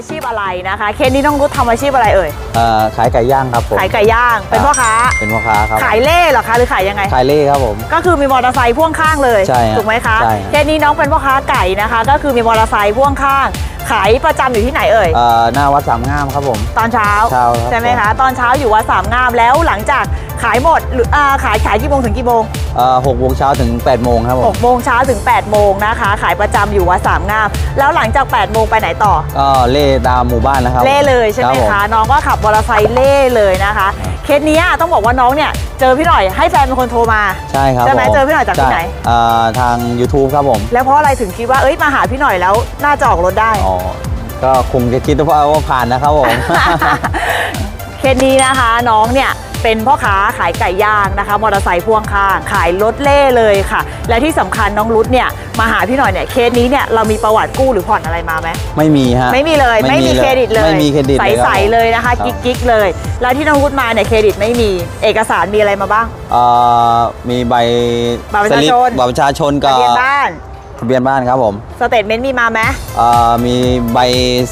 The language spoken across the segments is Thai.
อาชีพอะไรนะคะ เคสนี้น้องรุดทำอาชีพอะไรเอ่ยเอ่อขายไก่ย่างครับผมขายไก่ย่างเป็นพ่อค้า เป็นพ่อค้าครับขายเล่เหรอคะหรือขายยังไง ขายเล่ครับผม ก็คือมีมอเตอร์ไซค์พ่วงข้างเลยใช่ฮะถูกไหมคะใช่ฮะ เคสนี้น้องเป็นพ่อค้าไก่นะคะ ก็คือมีมอเตอร์ไซค์พ่วงข้าง ขายประจำอยู่ที่ไหนเอ่ย เอ่อหน้าวัดสามงามครับผม ตอนเช้าเช้าครับ ใช่ไหมคะ ตอนเช้าอยู่วัดสามงามแล้วหลังจากขายหมดหรืออ่าขายขายกี่โมงถึงกี่โมงเอ่อหกโมงเช้าถึง8ปดโมงครับผม6โมงเช้าถึง8โมงนะคะ ขายประจำอยู่วัดสามงาม แล้วหลังจาก8โมงไปไหนต่อ ก็เล่ตามหมู่บ้านนะครับเล่เลยใช่ไหมรับผ คะ น้องก็ขับมอเตอร์ไซค์เล่เลยนะคะเค สเนี้ยต้องบอกว่าน้องเนี่ยเจอพี่หน่อยให้แฟนเป็นคนโทรมา ใช่ครับใช่ไหมผเจอพี่หน่อยจากที่ไหนใช่เอ่อทาง YouTube ครับผม แล้วเพราะอะไรถึงคิดว่าเอ้ยมาหาพี่หน่อยแล้วน่าจะออกรถได้ อ๋อ ก็คงจะคิดว่าว่าผ่านนะครับผม เคสนี้นะคะน้องเนี่ย เป็นพ่อค้าขายไก่ย่างนะคะ มอเตอร์ไซค์พ่วงข้างขายรถเล่เลยค่ะ และที่สำคัญน้องรุดเนี่ยมาหาพี่หน่อยเนี่ยเคสนี้เนี่ยเรามีประวัติกู้หรือผ่อนอะไรมาไหมไม่มีฮะไม่มีเลยไม่ไม่มีมีเลยเครดิตเลยไม่มีเครดิตเลยครับใสๆเลยนะคะครับกิ๊กกิ๊กๆเลย แล้วที่น้องรุดมาเนี่ยเครดิตไม่มีเอกสารมีอะไรมาบ้างเอ่อมีใบบัตรประชาชนสลิปบัตรประชาชนกับทะเบียนบ้าน ทะเบียนบ้านครับผมสเตทเมนต์มีมาไหมเอ่อมีใบ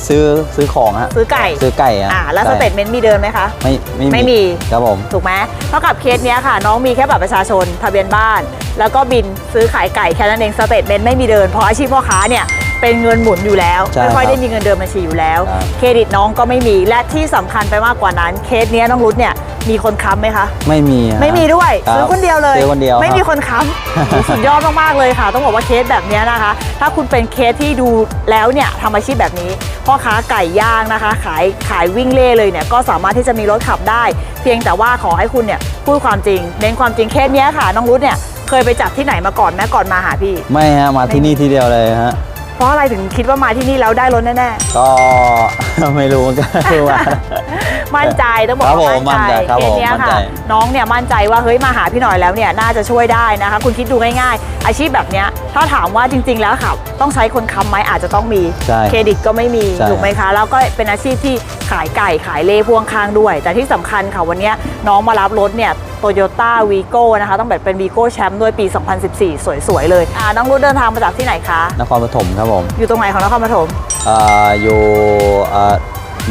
ซื้อซื้อของฮะซื้อไก่ซื้อไก่ฮะอ่าแล้วสใช่เตทเมนต์มีเดินไหมคะไม่ไม่ไม่มีครับผมถูกไหมเท่ากับเคสเนี้ยค่ะ น้องมีแค่บัตรประชาชนทะเบียนบ้าน แล้วก็บินซื้อขายไก่แค่นั้นเองสเตทเมนต์ไม่มีเดินเพราะอาชีพพ่อค้าเนี่ยเป็นเงินหมุนอยู่แล้วใช่ไม่ค่อยครับได้มีเงินเดินบัญชีอยู่แล้วครับเครดิตน้องก็ไม่มีและที่สำคัญไปมากกว่านั้นเคสเนี้ยน้องรุดเนี่ย มีคนค้ำไหมคะ ไม่มีฮะไม่มีด้วยรับซื้อคนเดียวเลย ซื้อคนเดียวไม่มีรับ คนค้ำโอ้สุดยอดมากๆเลยค่ะ ต้องบอกว่าเคสแบบเนี้ยนะคะ ถ้าคุณเป็นเคสที่ดูแล้วเนี่ยทำอาชีพแบบนี้พ่อค้าไก่ย่างนะคะ ขายขายวิ่งเล่เลยเนี่ยก็สามารถที่จะมีรถขับได้ เพียงแต่ว่าขอให้คุณเนี่ยพูดความจริง เน้นความจริงเคสเนี้ยค่ะ น้องรุดเนี่ยเคยไปจับที่ไหนมาก่อนแม้ก่อนมาหาพี่ ไม่ฮะมาที่นี่ทีเดียวเลยฮะ เพราะอะไรถึงคิดว่ามาที่นี่แล้วได้รถแน่ก็ ไม่รู้เหมือนกันคือว่าๆ มั่นใจต้องบอกครับว่าผมมั่นใจมั่นใจครับเคสเนี้ยผมมั่นค่ะ ใจ น้องเนี่ยมั่นใจว่าเฮ้ยมาหาพี่หน่อยแล้วเนี่ยน่าจะช่วยได้นะคะ คุณคิดดูง่ายๆ อาชีพแบบเนี้ยถ้าถามว่าจริง ๆ แล้วค่ะ ต้องใช้คนค้ำไหมอาจจะต้องมีใช่เครดิตก็ไม่มีใช่ ถูกไหมคะ แล้วก็เป็นอาชีพที่ขายไก่ขายเล่พ่วงข้างด้วย แต่ที่สำคัญค่ะวันเนี้ยน้องมารับรถเนี่ยโตโยต้าวีโก้นะคะต้องแบบเป็นวีโก้แชมป์ด้วยปี 2014 สวยๆเลยอ่าน้องรุ่เดินทางมาจากที่ไหนคะ นครปฐมครับผมอยู่ตรงไหนของนครปฐมเอ่ออยู่เอ่อ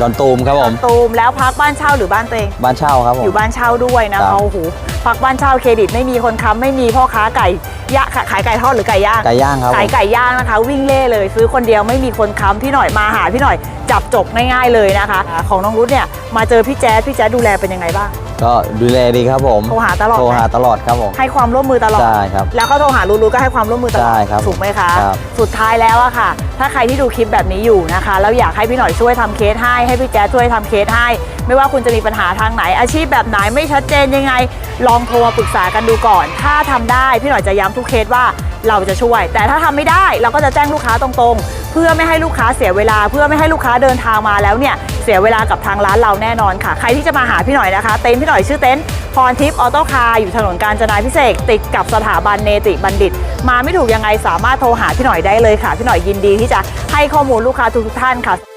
ดอนตูมครับผมตูมแล้วพักบ้านเช่าหรือบ้านตัวเอง บ้านเช่าครับผม อยู่บ้านเช่าด้วยนะครัคะบโอ้โหพักบ้านเช่าเครดิตไม่มีคนค้ำไม่มีพ่อค้าไก่ยะขายไก่ทอดหรือไก่ย่างไก่ย่างครับผขายม ไก่ย่างนะคะ วิ่งเล่เลยซื้อคนเดียวไม่มีคนค้ำพี่หน่อยมาหาพี่หน่อยจับจบง่ายๆเลยนะคะ ของน้องรุ้เนี่ยมาเจอพี่แจ๊ดพี่แจ๊ดดูแลเป็นยังไงบ้าง ก็ดูแลดีครับผมโทรหาตลอดโทรหาไหมตลอดครับผมให้ความร่วมมือตลอดใช่ครับแล้วเขาโทรหารู้ๆก็ให้ความร่วมมือตลอดใช่ครับถูกไหมคะครับสุดท้ายแล้วอะค่ะ ถ้าใครที่ดูคลิปแบบนี้อยู่นะคะแล้วอยากให้พี่หน่อยช่วยทำเคสให้ให้พี่แจ๊ดช่วยทำเคสให้ ไม่ว่าคุณจะมีปัญหาทางไหน อาชีพแบบไหนไม่ชัดเจนยังไง ลองโทรมาปรึกษากันดูก่อน ถ้าทำได้พี่หน่อยจะย้ำทุกเคสว่าเราจะช่วย แต่ถ้าทำไม่ได้เราก็จะแจ้งลูกค้าตรงๆเพื่อไม่ให้ลูกค้าเสียเวลา เพื่อไม่ให้ลูกค้าเดินทางมาแล้วเนี่ยเสียเวลากับทางร้านเราแน่นอนค่ะ ใครที่จะมาหาพี่หน่อยนะคะ เต็นท์พี่หน่อยชื่อเต็นท์พรทิพย์ออโต้คาร์อยู่ถนนกาญจนาพิเศษติดกับสถาบันเนติบัณฑิต มาไม่ถูกยังไงสามารถโทรหาพี่หน่อยได้เลยค่ะ พี่หน่อยยินดีที่จะให้ข้อมูลลูกค้าทุกท่านค่ะ